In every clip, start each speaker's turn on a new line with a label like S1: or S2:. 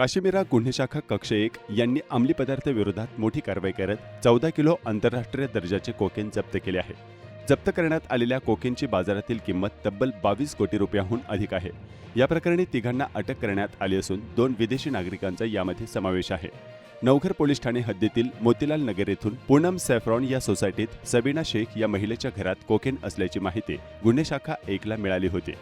S1: काश्मीरा गुन्हे शाखा कक्ष एक यांनी अंमली पदार्थ विरोधात मोठी कारवाई करत चौदा किलो आंतरराष्ट्रीय दर्जाचे कोकेन जप्त केले आहे. जप्त करण्यात आलेल्या कोकेनची बाजारातील किंमत तब्बल बावीस कोटी रुपयाहून अधिक आहे. या प्रकरणी तिघांना अटक करण्यात आली असून दोन विदेशी नागरिकांचा यामध्ये समावेश आहे. नवघर पोलीस ठाणे हद्दीतील मोतीलाल नगर येथून पूनम सॅफ्रॉन या सोसायटीत सबीना शेख या महिलेच्या घरात कोकेन असल्याची माहिती गुन्हे शाखा एकला मिळाली होती.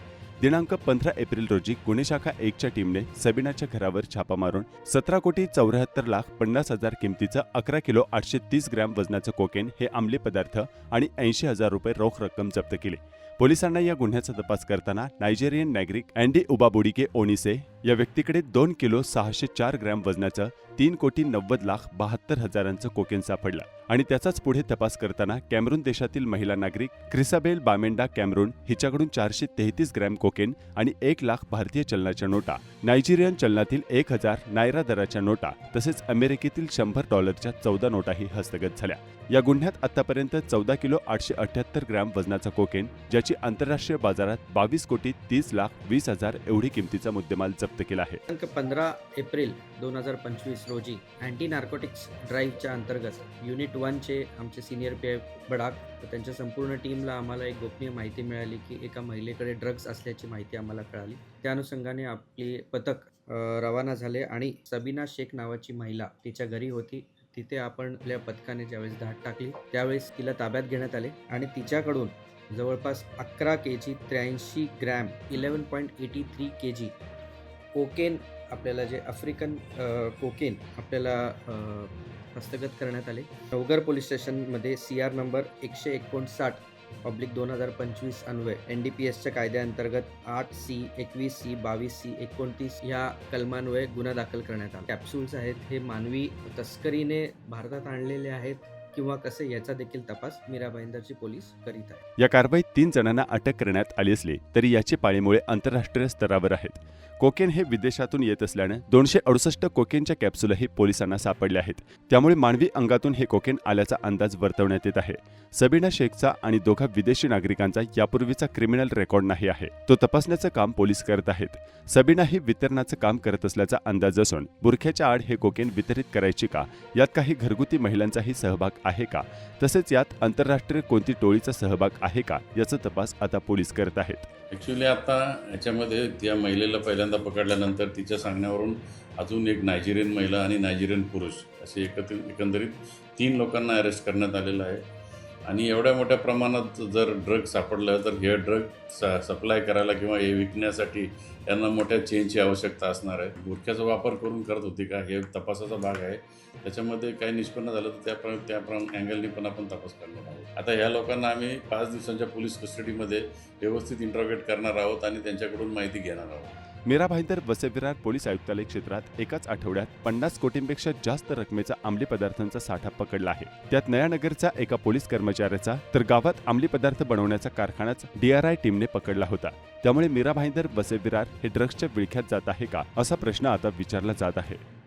S1: दिनांक पंधरा एप्रिल रोजी गुन्हे शाखा एकच्या टीमने सबीनाच्या घरावर छापा मारून सतरा कोटी चौऱ्याहत्तर लाख पन्नास हजार किमतीचं अकरा किलो आठशे तीस ग्रॅम वजनाचं कोकेन हे अंमली पदार्थ आणि ऐंशी हजार रुपये रोख रक्कम जप्त केली. पोलिसांना या गुन्ह्याचा तपास करताना नायजेरियन नागरिक अँडी उबाबुडिके ओनिसे या व्यक्तीकडे दोन किलो सहाशे चार ग्रॅम वजनाचं तीन कोटी नव्वद लाख बहात्तर हजारांचं कोकेन सापडलं. आणि त्याचाच पुढे तपास करताना कॅमरून देशातील महिला नागरिक क्रिसाबेल बामेंडा कॅमरून हिच्याकडून चारशे तेहतीस ग्रॅम कोकेन आणि एक लाख भारतीय चलनाच्या नोटा नायजेरियन चलनातील एक हजार नायरा दराच्या नोटा तसेच अमेरिकेतील शंभर डॉलरच्या चौदा नोटाही हस्तगत झाल्या. या गुन्ह्यात आतापर्यंत चौदा किलो आठशे अठ्याहत्तर ग्रॅम वजनाचा कोकेन ज्याची आंतरराष्ट्रीय बाजारात बावीस कोटी तीस लाख वीस हजार एवढी किमतीचा मुद्देमाल जप्त केला आहे.
S2: दिनांक पंधरा एप्रिल दोन हजार पंचवीस रोजी अँटी नार्कोटिक्स ड्राईव्हच्या अंतर्गत युनिट वनचे आमचे सिनियर पी आय बडाक त्यांच्या संपूर्ण टीमला आम्हाला एक गोपनीय माहिती मिळाली की एका महिलेकडे ड्रग्ज असल्याची माहिती आम्हाला कळाली. त्या अनुषंगाने आपली पथक रवाना झाले आणि सबीना शेख नावाची महिला तिच्या घरी होती. तिथे आपण आपल्या पथकाने ज्यावेळेस धाड टाकली त्यावेळेस तिला ताब्यात घेण्यात आले आणि तिच्याकडून जवळपास अकरा के जी त्र्याऐंशी gram eleven point eighty three K G cocaine आपल्याला जे आफ्रिकन कोकेन आपल्याला हस्तगत करण्यात आले. नवगर पोलीस स्टेशनमध्ये सी आर नंबर एकशे एकोणसाठ पब्लिक दोन हजार पंचवीस अन्वय एन डी पी एसच्या कायद्याअंतर्गत आठ सी एकवीस सी बावीस सी एकोणतीस या कलमान्वये गुन्हा दाखल करण्यात आला. कॅप्सूल्स आहेत हे मानवी तस्करीने भारतात आणलेले आहेत. किंवा कसे याचा देखील तपास मीरा भाईंदरची पोलीस करीत आहे
S1: या कारवाईत तीन जणांना अटक करण्यात आली असली तरी याची पाळीमुळे आंतरराष्ट्रीय स्तरावर आहेत. कोकेन हे विदेशातून येत असल्यानं दोनशे अडुसष्ट कोकेनच्या कॅप्सूलही पोलिसांना सापडल्या आहेत. त्यामुळे मानवी अंगातून हे कोकेन आल्याचा अंदाज वर्तवण्यात येत आहे. सबीना शेखचा आणि दोघा विदेशी नागरिकांचा यापूर्वीचा क्रिमिनल रेकॉर्ड नाही आहे. तो तपासण्याचं काम पोलीस करत आहेत. सबीना ही वितरणाचं काम करत असल्याचा अंदाज असून बुरख्याच्या आड हे कोकेन वितरित करायची का? यात काही घरगुती महिलांचाही सहभाग आहे का? तसेच यात आंतरराष्ट्रीय कोणती टोळीचा सहभाग आहे का? याचा तपास आता पोलीस करत आहेत.
S3: ॲक्च्युली आता याच्यामध्ये त्या महिलेला पहिल्यांदा पकडल्यानंतर तिच्या सांगण्यावरून अजून एक नायजेरियन महिला आणि नायजेरियन पुरुष असे एकत्रित एकंदरीत तीन लोकांना अरेस्ट करण्यात आलेलं आहे. आणि एवढ्या मोठ्या प्रमाणात जर ड्रग सापडलं तर हे ड्रग स सप्लाय करायला किंवा हे विकण्यासाठी यांना मोठ्या चेनची आवश्यकता असणार आहे. बुरख्याचा वापर करून करत होती का हे तपासाचा भाग आहे. त्याच्यामध्ये काही निष्पन्न झालं तर त्या त्या अँगलनी पण आपण तपास करणार आहोत. आता ह्या लोकांना आम्ही पाच दिवसांच्या पोलीस कस्टडीमध्ये व्यवस्थित इंट्रोगेट करणार आहोत आणि त्यांच्याकडून माहिती घेणार आहोत.
S1: मीरा भाईंदर वसई पोलीस आयुक्तालय क्षेत्रात एकाच आठवड्यात पन्नास कोटींपेक्षा जास्त रकमेचा अंमली पदार्थांचा साठा पकडला आहे. त्यात नयानगरचा एका पोलीस कर्मचाऱ्याचा तर गावात अंमली पदार्थ बनवण्याचा कारखानाच डीआरआय टीमने पकडला होता. त्यामुळे मीरा भाईंदर वसई हे ड्रग्सच्या विळख्यात जात आहे का असा प्रश्न आता विचारला जात आहे.